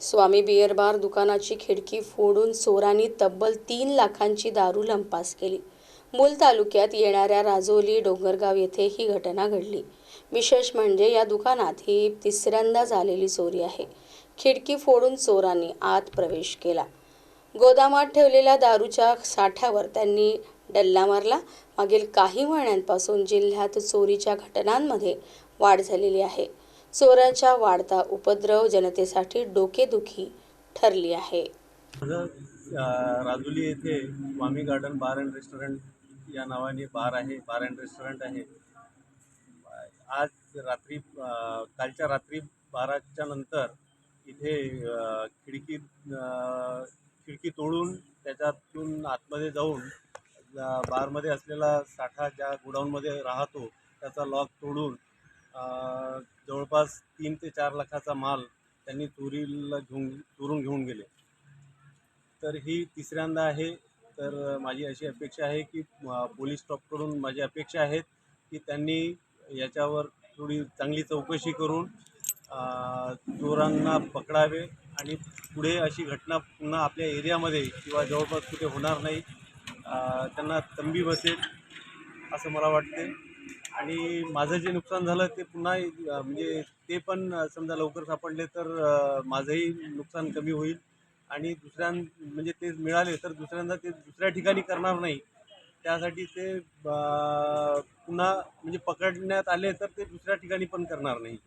स्वामी beer bar दुकानाची खिडकी फोडून चोरांनी तब्बल तीन लाखांची दारू लंपास केली. मूल तालुक्यात येणाऱ्या राजोली डोंगरगाव येथे ही घटना घडली. विशेष म्हणजे या दुकानात ही तिसऱ्यांदा झालेली चोरी आहे. खिडकी फोडून चोरांनी आत प्रवेश केला. गोदामात ठेवलेल्या दारूच्या साठ्यावर त्यांनी डल्ला मारला. मागील काही महिन्यांपासून जिल्ह्यात चोरीच्या घटनांमध्ये वाढ झालेली आहे. चोरांचा वाढता उपद्रव जनतेसाठी डोकेदुखी ठरली आहे. राजुली येथे Swami garden bar and restaurant या नावाने बार आहे बार अँड रेस्टॉरंट आहे. आज रात्री कालच्या रात्री बाराच्या नंतर इथे खिडकी खिडकी तोडून त्याच्यातून आतमध्ये जाऊन बारमध्ये असलेला साठा ज्या गोडाऊनमध्ये राहतो त्याचा लॉक तोडून जवळपास तीन ते चार लाखाचा माल त्यांनी चोरीला घेऊन चोरून घेऊन गेले. तर ही तिसऱ्यांदा आहे. तर माझी अशी अपेक्षा आहे की पोलीस स्टॉपकडून माझी अपेक्षा आहेत की त्यांनी याच्यावर थोडी चांगली चौकशी करून चोरांना पकडावे आणि पुढे अशी घटना पुन्हा आपल्या एरियामध्ये किंवा जवळपास कुठे होणार नाही त्यांना तंबी बसेल असं मला वाटते. आणि माझं जे नुकसान झालं ते पुन्हा म्हणजे ते पण समजा लवकर सापडले तर माझंही नुकसान कमी होईल. आणि दुसऱ्यां म्हणजे ते मिळाले तर दुसऱ्यांदा ते दुसऱ्या ठिकाणी करणार नाही. त्यासाठी ते पुन्हा म्हणजे पकडण्यात आले तर ते दुसऱ्या ठिकाणी पण करणार नाही.